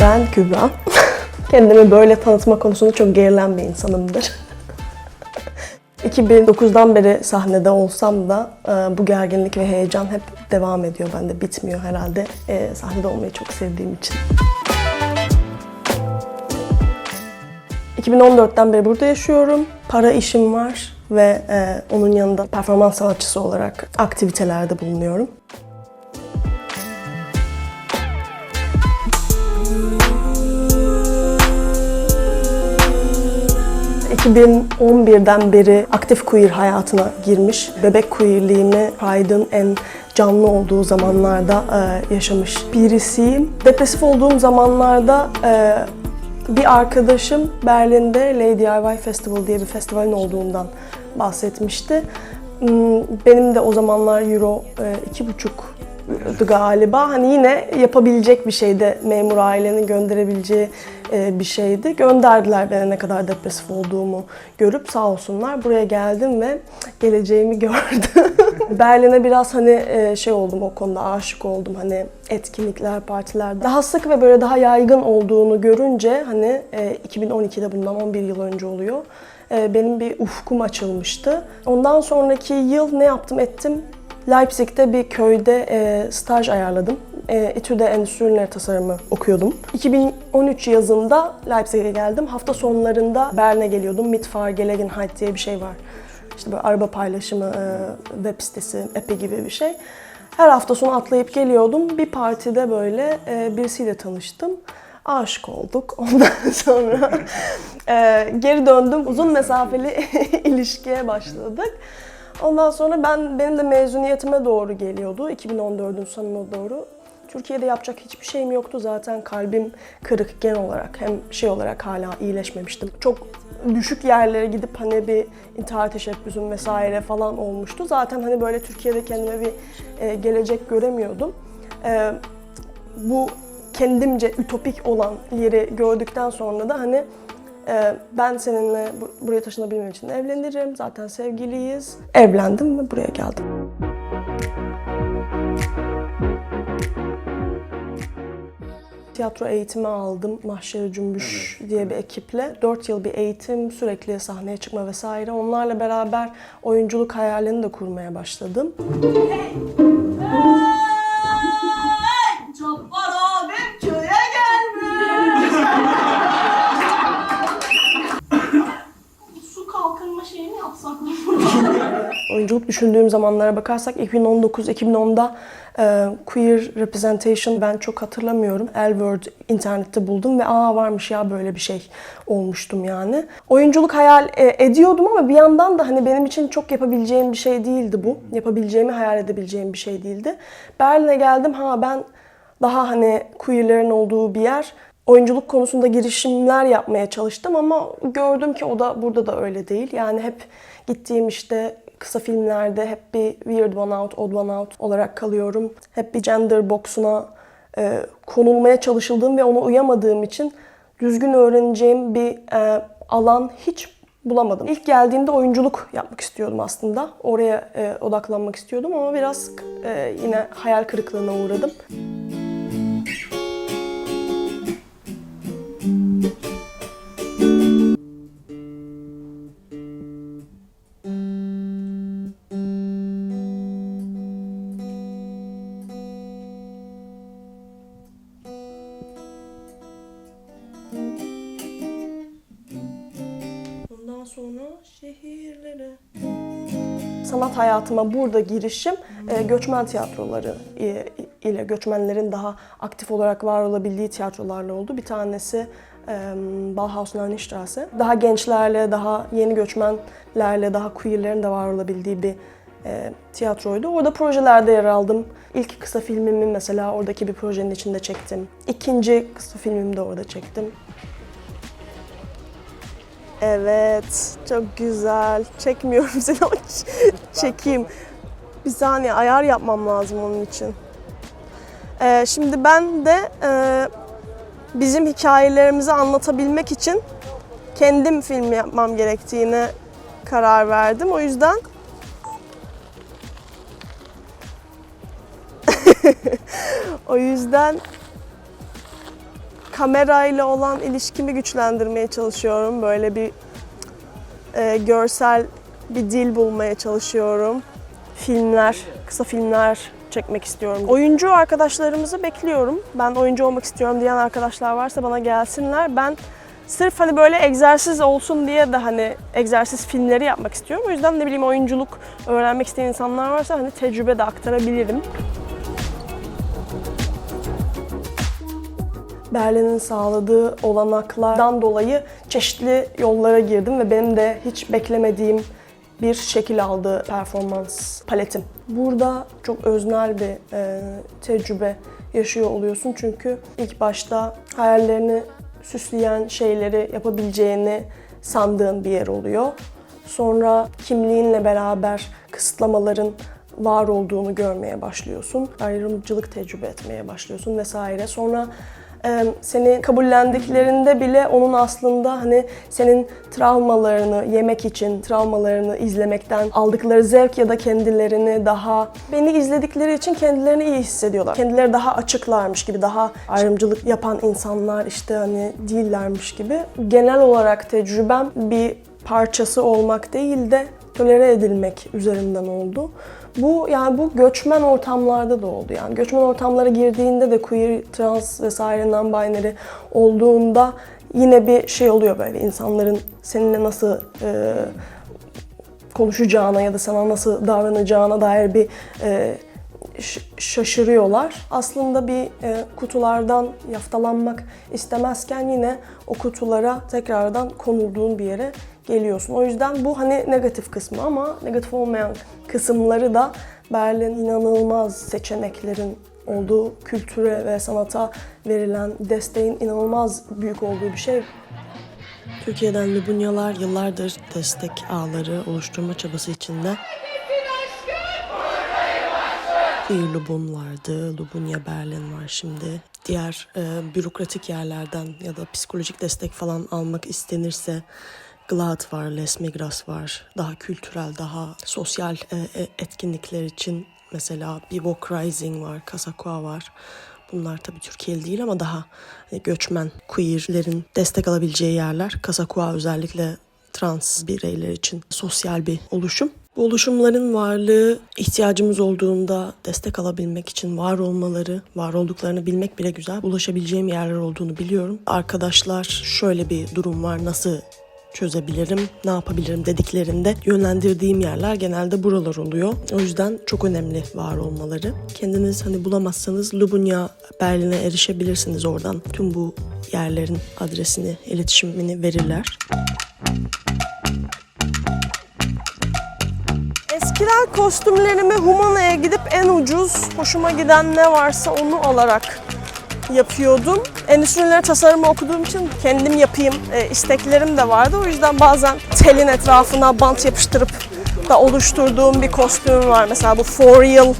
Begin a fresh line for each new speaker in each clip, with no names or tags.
Ben Kübra. Kendimi böyle tanıtma konusunda çok gerilen bir insanımdır. 2009'dan beri sahnede olsam da e, bu gerginlik ve heyecan hep devam ediyor bende. Bitmiyor herhalde e, sahnede olmayı çok sevdiğim için. 2014'ten beri burada yaşıyorum. Para işim var ve e, onun yanında performans sanatçısı olarak aktivitelerde bulunuyorum. ...2011'den beri aktif queer hayatına girmiş. Bebek queerliğimi Pride'ın en canlı olduğu zamanlarda e, yaşamış birisiyim. Depresif olduğum zamanlarda e, bir arkadaşım Berlin'de Lady DIY Festival diye bir festivalin olduğundan bahsetmişti. Hmm, Benim de o zamanlar euro e, iki buçuk galiba. Hani yine yapabilecek bir şeydi. Memur ailenin gönderebileceği bir şeydi. Gönderdiler bana ne kadar depresif olduğumu görüp sağ olsunlar. Buraya geldim ve geleceğimi gördüm. Berlin'e biraz hani e, şey oldum o konuda aşık oldum. Hani etkinlikler, partiler daha sık ve böyle daha yaygın olduğunu görünce hani e, 2012'de bundan 11 yıl önce oluyor. E, Benim bir ufkum açılmıştı. Ondan sonraki yıl ne yaptım ettim Leipzig'te bir köyde e, staj ayarladım. E, İTÜ'de endüstri ürünleri tasarımı okuyordum. 2013 yazında Leipzig'e geldim. Hafta sonlarında Berlin'e geliyordum. Mitfahr Gelegenheit diye bir şey var. İşte böyle araba paylaşımı, e, web sitesi, epi gibi bir şey. Her hafta sonu atlayıp geliyordum. Bir partide böyle e, birisiyle tanıştım. Aşık olduk. Ondan sonra e, geri döndüm. Uzun mesafeli ilişkiye başladık. Ondan sonra ben benim de mezuniyetime doğru geliyordu. 2014'ün sonuna doğru. Türkiye'de yapacak hiçbir şeyim yoktu zaten kalbim kırık genel olarak hem şey olarak hala iyileşmemiştim. Çok düşük yerlere gidip hani bir intihar teşebbüsüm vesaire falan olmuştu. Zaten hani böyle Türkiye'de kendime bir e, gelecek göremiyordum. E, bu kendimce ütopik olan yeri gördükten sonra da hani ee, ben seninle bu- buraya taşınabilmem için evlenirim. Zaten sevgiliyiz. Evlendim ve buraya geldim. Tiyatro eğitimi aldım. Mahşeri Cümbüş diye bir ekiple. 4 yıl bir eğitim, sürekli sahneye çıkma vesaire. Onlarla beraber oyunculuk hayalini de kurmaya başladım.
Cabbar abim köye gelmiş. Su kalkınma şeyini yapsak mı?
Oyunculuk düşündüğüm zamanlara bakarsak 2019-2010'da e, queer representation ben çok hatırlamıyorum. Elword internette buldum ve aa varmış ya böyle bir şey olmuştum yani. Oyunculuk hayal e, ediyordum ama bir yandan da hani benim için çok yapabileceğim bir şey değildi bu. Yapabileceğimi hayal edebileceğim bir şey değildi. Berlin'e geldim ha ben daha hani queerlerin olduğu bir yer. Oyunculuk konusunda girişimler yapmaya çalıştım ama gördüm ki o da burada da öyle değil. Yani hep gittiğim işte kısa filmlerde hep bir weird one out, odd one out olarak kalıyorum. Hep bir gender box'una e, konulmaya çalışıldığım ve ona uyamadığım için düzgün öğreneceğim bir e, alan hiç bulamadım. İlk geldiğimde oyunculuk yapmak istiyordum aslında. Oraya e, odaklanmak istiyordum ama biraz e, yine hayal kırıklığına uğradım. Ondan sonra şehirlere. Sanat hayatıma burada girişim e, göçmen tiyatroları e, ile göçmenlerin daha aktif olarak var olabildiği tiyatrolarla oldu. Bir tanesi e, Bauhaus Neunstrasse. Daha gençlerle, daha yeni göçmenlerle, daha queerlerin de var olabildiği bir e, tiyatroydu. Orada projelerde yer aldım. İlk kısa filmimi mesela oradaki bir projenin içinde çektim. İkinci kısa filmimi de orada çektim. Evet, çok güzel. Çekmiyorum seni ama çekeyim. Bir saniye ayar yapmam lazım onun için. Ee, şimdi ben de e, bizim hikayelerimizi anlatabilmek için kendim film yapmam gerektiğine karar verdim. O yüzden o yüzden kamerayla olan ilişkimi güçlendirmeye çalışıyorum. Böyle bir e, görsel bir dil bulmaya çalışıyorum. Filmler, kısa filmler çekmek istiyorum. Oyuncu arkadaşlarımızı bekliyorum. Ben oyuncu olmak istiyorum diyen arkadaşlar varsa bana gelsinler. Ben sırf hani böyle egzersiz olsun diye de hani egzersiz filmleri yapmak istiyorum. O yüzden ne bileyim oyunculuk öğrenmek isteyen insanlar varsa hani tecrübe de aktarabilirim. Berlin'in sağladığı olanaklardan dolayı çeşitli yollara girdim ve benim de hiç beklemediğim bir şekil aldı performans paletim. Burada çok öznel bir e, tecrübe yaşıyor oluyorsun çünkü ilk başta hayallerini süsleyen şeyleri yapabileceğini sandığın bir yer oluyor. Sonra kimliğinle beraber kısıtlamaların var olduğunu görmeye başlıyorsun. Ayrımcılık tecrübe etmeye başlıyorsun vesaire. Sonra seni kabullendiklerinde bile onun aslında hani senin travmalarını yemek için, travmalarını izlemekten aldıkları zevk ya da kendilerini daha beni izledikleri için kendilerini iyi hissediyorlar. Kendileri daha açıklarmış gibi, daha ayrımcılık yapan insanlar işte hani değillermiş gibi. Genel olarak tecrübem bir parçası olmak değil de tolere edilmek üzerinden oldu. Bu yani bu göçmen ortamlarda da oldu. Yani göçmen ortamlara girdiğinde de queer, trans vesaire non-binary olduğunda yine bir şey oluyor böyle insanların seninle nasıl e, konuşacağına ya da sana nasıl davranacağına dair bir e, şaşırıyorlar. Aslında bir e, kutulardan yaftalanmak istemezken yine o kutulara tekrardan konulduğun bir yere geliyorsun. O yüzden bu hani negatif kısmı ama negatif olmayan kısımları da Berlin inanılmaz seçeneklerin olduğu kültüre ve sanata verilen desteğin inanılmaz büyük olduğu bir şey. Türkiye'den Lubunyalar yıllardır destek ağları oluşturma çabası içinde. Bir Lubun vardı, Lubunya Berlin var şimdi. Diğer e, bürokratik yerlerden ya da psikolojik destek falan almak istenirse GLAD var, Les Migras var. Daha kültürel, daha sosyal e, e, etkinlikler için mesela Bivok Rising var, Kasakua var. Bunlar tabii Türkiye'li değil ama daha hani göçmen, queerlerin destek alabileceği yerler. Kasakua özellikle trans bireyler için sosyal bir oluşum. Bu oluşumların varlığı ihtiyacımız olduğunda destek alabilmek için var olmaları, var olduklarını bilmek bile güzel. Ulaşabileceğim yerler olduğunu biliyorum. Arkadaşlar şöyle bir durum var nasıl çözebilirim, ne yapabilirim dediklerinde yönlendirdiğim yerler genelde buralar oluyor. O yüzden çok önemli var olmaları. Kendiniz hani bulamazsanız Lubunya Berlin'e erişebilirsiniz oradan. Tüm bu yerlerin adresini, iletişimini verirler. Eskiden kostümlerimi Humana'ya gidip en ucuz, hoşuma giden ne varsa onu alarak yapıyordum. Endüstriler tasarımı okuduğum için kendim yapayım e, isteklerim de vardı. O yüzden bazen telin etrafına bant yapıştırıp da oluşturduğum bir kostüm var. Mesela bu For Real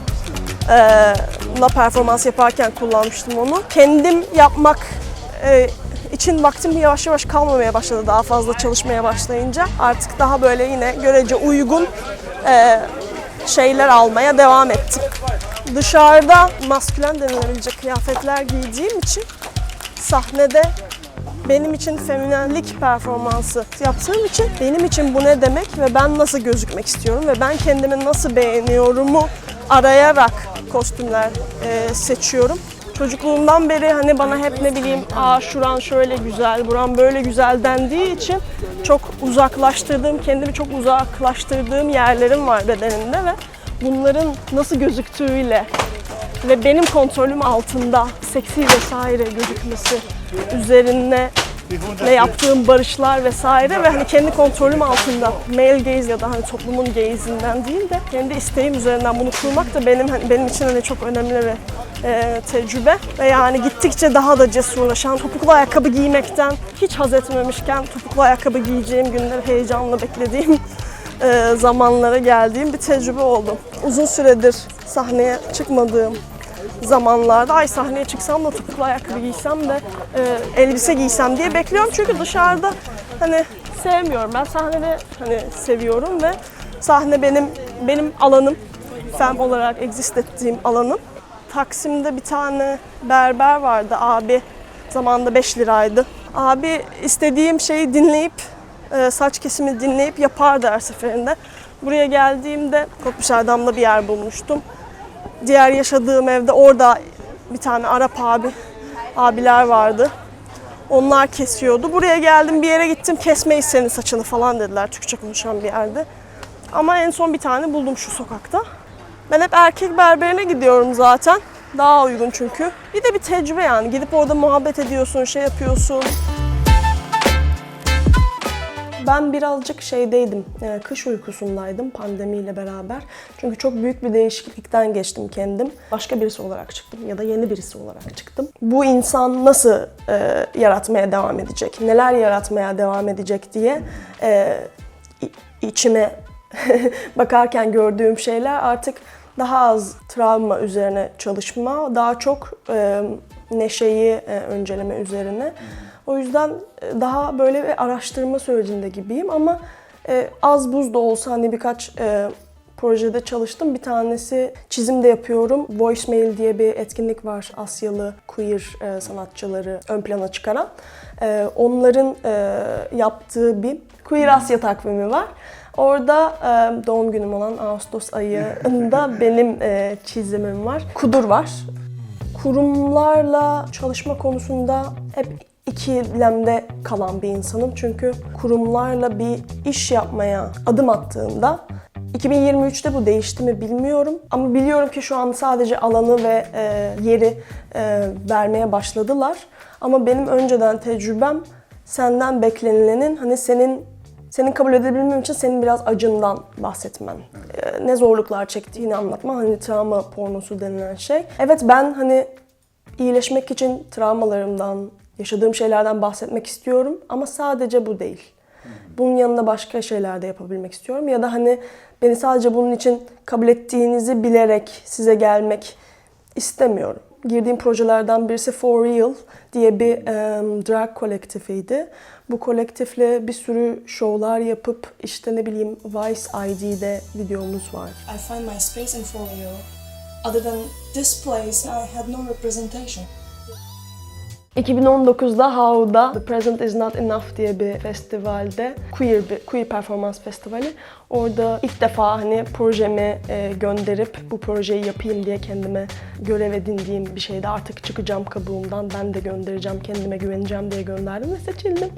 e, performans yaparken kullanmıştım onu. Kendim yapmak e, için vaktim yavaş yavaş kalmamaya başladı daha fazla çalışmaya başlayınca. Artık daha böyle yine görece uygun e, şeyler almaya devam ettim. Dışarıda maskülen denilebilecek kıyafetler giydiğim için sahnede benim için feminenlik performansı yaptığım için benim için bu ne demek ve ben nasıl gözükmek istiyorum ve ben kendimi nasıl beğeniyorumu arayarak kostümler e, seçiyorum. Çocukluğumdan beri hani bana hep ne bileyim aa şuran şöyle güzel, buran böyle güzel dendiği için çok uzaklaştırdığım, kendimi çok uzaklaştırdığım yerlerim var bedenimde ve bunların nasıl gözüktüğüyle ve benim kontrolüm altında seksi vesaire gözükmesi üzerine ve yaptığım barışlar vesaire ve hani kendi kontrolüm altında male gaze ya da hani toplumun gaze'inden değil de kendi isteğim üzerinden bunu kurmak da benim hani benim için hani çok önemli ve e, tecrübe ve yani gittikçe daha da cesurlaşan topuklu ayakkabı giymekten hiç haz etmemişken topuklu ayakkabı giyeceğim günleri heyecanla beklediğim e, zamanlara geldiğim bir tecrübe oldu. Uzun süredir sahneye çıkmadığım zamanlarda ay sahneye çıksam da topuklu ayakkabı giysem de e, elbise giysem diye bekliyorum. Çünkü dışarıda hani sevmiyorum. Ben sahnede hani seviyorum ve sahne benim benim alanım. Fem olarak exist ettiğim alanım. Taksim'de bir tane berber vardı abi. Zamanında 5 liraydı. Abi istediğim şeyi dinleyip, e, saç kesimi dinleyip yapardı her seferinde. Buraya geldiğimde Kopuşerdam'da bir yer bulmuştum. Diğer yaşadığım evde orada bir tane Arap abi, abiler vardı. Onlar kesiyordu. Buraya geldim bir yere gittim kesmeyiz senin saçını falan dediler Türkçe konuşan bir yerde. Ama en son bir tane buldum şu sokakta. Ben hep erkek berberine gidiyorum zaten. Daha uygun çünkü. Bir de bir tecrübe yani. Gidip orada muhabbet ediyorsun, şey yapıyorsun. Ben birazcık şeydeydim, e, kış uykusundaydım pandemiyle beraber. Çünkü çok büyük bir değişiklikten geçtim kendim. Başka birisi olarak çıktım ya da yeni birisi olarak çıktım. Bu insan nasıl e, yaratmaya devam edecek, neler yaratmaya devam edecek diye e, içime bakarken gördüğüm şeyler artık daha az travma üzerine çalışma, daha çok e, neşeyi e, önceleme üzerine. O yüzden e, daha böyle bir araştırma sürecinde gibiyim ama e, az buz da olsa hani birkaç e, projede çalıştım. Bir tanesi çizim de yapıyorum. Voicemail diye bir etkinlik var. Asyalı queer e, sanatçıları ön plana çıkaran. E, onların e, yaptığı bir Queer Asya takvimi var. Orada e, doğum günüm olan Ağustos ayında benim e, çizimim var. Kudur var. Kurumlarla çalışma konusunda hep ikilemde kalan bir insanım. Çünkü kurumlarla bir iş yapmaya adım attığımda 2023'te bu değişti mi bilmiyorum ama biliyorum ki şu an sadece alanı ve e, yeri e, vermeye başladılar. Ama benim önceden tecrübem senden beklenilenin hani senin senin kabul edebilmem için senin biraz acından bahsetmen. E, ne zorluklar çektiğini anlatman hani travma pornosu denilen şey. Evet ben hani iyileşmek için travmalarımdan, yaşadığım şeylerden bahsetmek istiyorum ama sadece bu değil. Bunun yanında başka şeyler de yapabilmek istiyorum ya da hani beni sadece bunun için kabul ettiğinizi bilerek size gelmek istemiyorum. Girdiğim projelerden birisi For Real diye bir em, drag kolektifiydi. Bu kolektifle bir sürü şovlar yapıp işte ne bileyim Vice ID'de videomuz var.
I find my space in Folio. Other than this place, I had no representation.
2019'da How'da The Present Is Not Enough diye bir festivalde queer bir queer performans festivali. Orada ilk defa hani projemi e, gönderip bu projeyi yapayım diye kendime görev edindiğim bir şeyde artık çıkacağım kabuğumdan ben de göndereceğim kendime güveneceğim diye gönderdim ve seçildim.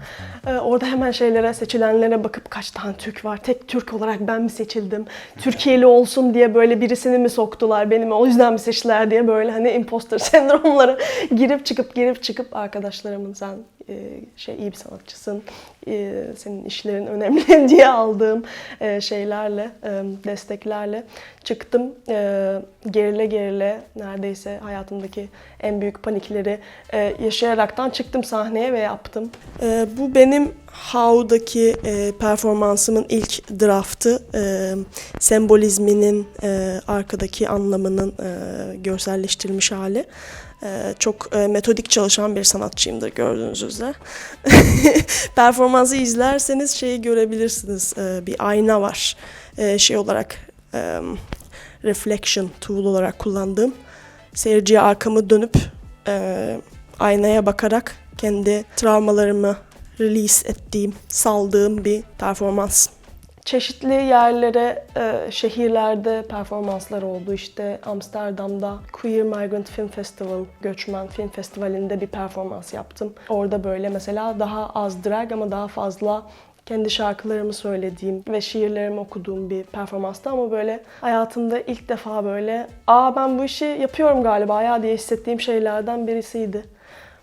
E, orada hemen şeylere seçilenlere bakıp kaç tane Türk var tek Türk olarak ben mi seçildim Türkiye'li olsun diye böyle birisini mi soktular benim o yüzden mi seçtiler diye böyle hani imposter sendromlara girip çıkıp girip çıkıp arkadaşlarımın sen e, şey iyi bir sanatçısın e, senin işlerin önemli diye aldığım e, şeylerle e, desteklerle çıktım E, gerile gerile neredeyse hayatımdaki en büyük panikleri e, yaşayaraktan çıktım sahneye ve yaptım. E, bu benim How'daki e, performansımın ilk draftı. E, sembolizminin e, arkadaki anlamının e, görselleştirilmiş hali. Ee, çok e, metodik çalışan bir sanatçıyımdır gördüğünüz üzere. Performansı izlerseniz şeyi görebilirsiniz. Ee, bir ayna var. Ee, şey olarak reflection tool olarak kullandığım. Seyirciye arkamı dönüp e, aynaya bakarak kendi travmalarımı release ettiğim, saldığım bir performans. Çeşitli yerlere, e, şehirlerde performanslar oldu. İşte Amsterdam'da Queer Migrant Film Festival, Göçmen Film Festivali'nde bir performans yaptım. Orada böyle mesela daha az drag ama daha fazla kendi şarkılarımı söylediğim ve şiirlerimi okuduğum bir performanstı ama böyle hayatımda ilk defa böyle aa ben bu işi yapıyorum galiba ya diye hissettiğim şeylerden birisiydi.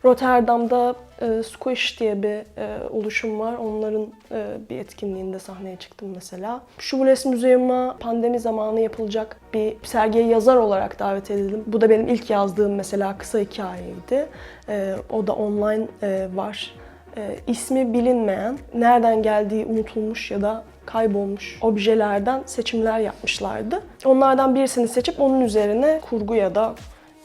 Rotterdam'da e, Squish diye bir e, oluşum var. Onların e, bir etkinliğinde sahneye çıktım mesela. Şubules Müzeyum'a pandemi zamanı yapılacak bir sergiye yazar olarak davet edildim. Bu da benim ilk yazdığım mesela kısa hikayeydi. E, o da online e, var. E, ismi bilinmeyen, nereden geldiği unutulmuş ya da kaybolmuş objelerden seçimler yapmışlardı. Onlardan birisini seçip onun üzerine kurgu ya da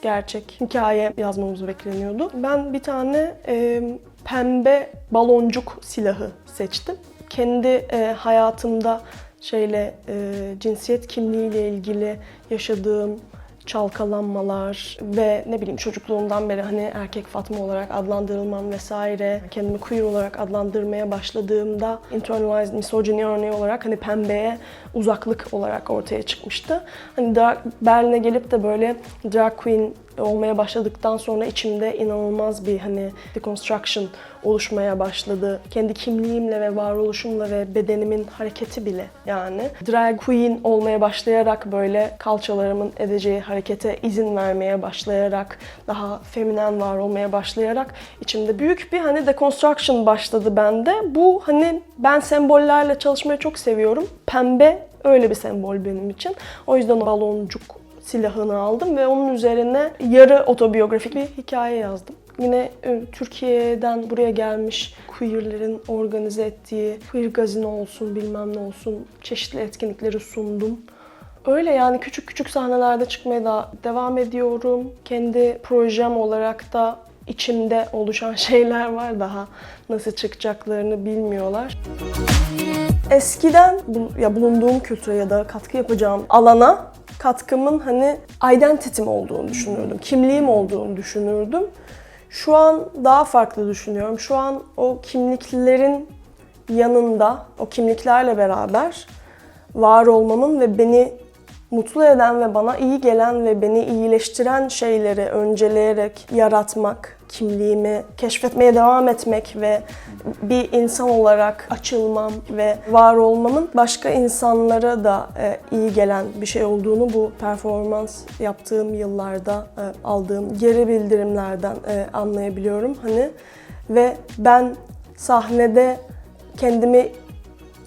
gerçek hikaye yazmamız bekleniyordu. Ben bir tane e, pembe baloncuk silahı seçtim. Kendi e, hayatımda şeyle e, cinsiyet kimliğiyle ilgili yaşadığım çalkalanmalar ve ne bileyim çocukluğumdan beri hani erkek Fatma olarak adlandırılmam vesaire kendimi queer olarak adlandırmaya başladığımda internalized misogyny örneği olarak hani pembeye uzaklık olarak ortaya çıkmıştı. Hani drag, Berlin'e gelip de böyle drag queen olmaya başladıktan sonra içimde inanılmaz bir hani deconstruction oluşmaya başladı. Kendi kimliğimle ve varoluşumla ve bedenimin hareketi bile yani. Drag queen olmaya başlayarak böyle kalçalarımın edeceği harekete izin vermeye başlayarak daha feminen var olmaya başlayarak içimde büyük bir hani deconstruction başladı bende. Bu hani ben sembollerle çalışmayı çok seviyorum. Pembe öyle bir sembol benim için. O yüzden baloncuk silahını aldım ve onun üzerine yarı otobiyografik bir hikaye yazdım. Yine e, Türkiye'den buraya gelmiş queerlerin organize ettiği queer gazino olsun bilmem ne olsun çeşitli etkinlikleri sundum. Öyle yani küçük küçük sahnelerde çıkmaya da devam ediyorum. Kendi projem olarak da içimde oluşan şeyler var daha nasıl çıkacaklarını bilmiyorlar. Eskiden ya bulunduğum kültüre ya da katkı yapacağım alana katkımın hani identity'm olduğunu düşünürdüm. Kimliğim olduğunu düşünürdüm. Şu an daha farklı düşünüyorum. Şu an o kimliklerin yanında, o kimliklerle beraber var olmamın ve beni mutlu eden ve bana iyi gelen ve beni iyileştiren şeyleri önceleyerek yaratmak, kimliğimi keşfetmeye devam etmek ve bir insan olarak açılmam ve var olmamın başka insanlara da e, iyi gelen bir şey olduğunu bu performans yaptığım yıllarda e, aldığım geri bildirimlerden e, anlayabiliyorum. Hani ve ben sahnede kendimi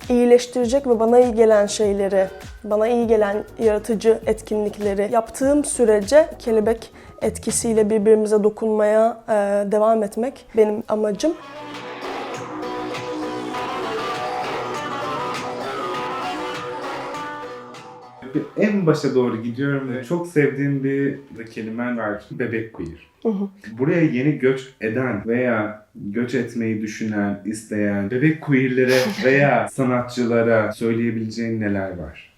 iyileştirecek ve bana iyi gelen şeyleri, bana iyi gelen yaratıcı etkinlikleri yaptığım sürece kelebek etkisiyle birbirimize dokunmaya e, devam etmek benim amacım.
En başa doğru gidiyorum. Çok sevdiğim bir kelime var. Bebek queer. Buraya yeni göç eden veya göç etmeyi düşünen, isteyen bebek queerlere veya sanatçılara söyleyebileceğin neler var?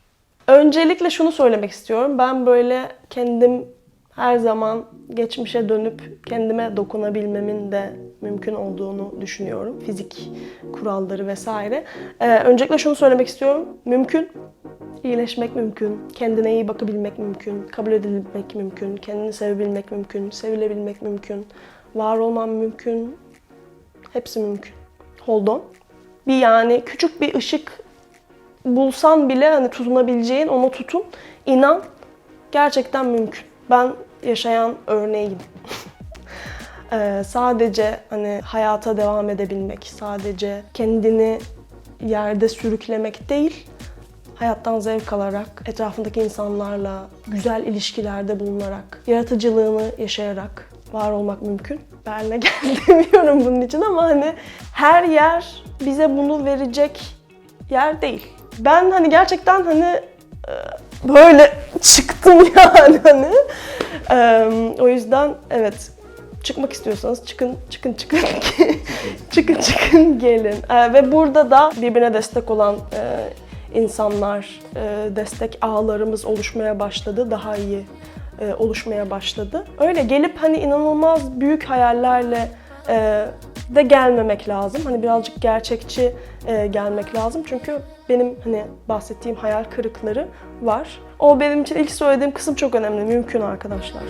Öncelikle şunu söylemek istiyorum. Ben böyle kendim her zaman geçmişe dönüp kendime dokunabilmemin de mümkün olduğunu düşünüyorum. Fizik kuralları vesaire. Ee, öncelikle şunu söylemek istiyorum. Mümkün. İyileşmek mümkün. Kendine iyi bakabilmek mümkün. Kabul edilmek mümkün. Kendini sevebilmek mümkün. Sevilebilmek mümkün. Var olman mümkün. Hepsi mümkün. Hold on. Bir yani küçük bir ışık bulsan bile hani tutunabileceğin ona tutun. İnan gerçekten mümkün. Ben yaşayan örneğim. Ee, sadece hani hayata devam edebilmek, sadece kendini yerde sürüklemek değil, hayattan zevk alarak, etrafındaki insanlarla güzel ilişkilerde bulunarak, yaratıcılığını yaşayarak var olmak mümkün. Berlin'e gel demiyorum bunun için ama hani her yer bize bunu verecek yer değil. Ben hani gerçekten hani e, böyle çıktım yani hani. O yüzden evet çıkmak istiyorsanız çıkın çıkın çıkın çıkın çıkın gelin. E, ve burada da birbirine destek olan e, insanlar, e, destek ağlarımız oluşmaya başladı. Daha iyi e, oluşmaya başladı. Öyle gelip hani inanılmaz büyük hayallerle e, de gelmemek lazım. Hani birazcık gerçekçi e, gelmek lazım. Çünkü benim hani bahsettiğim hayal kırıkları var. O benim için ilk söylediğim kısım çok önemli. Mümkün arkadaşlar.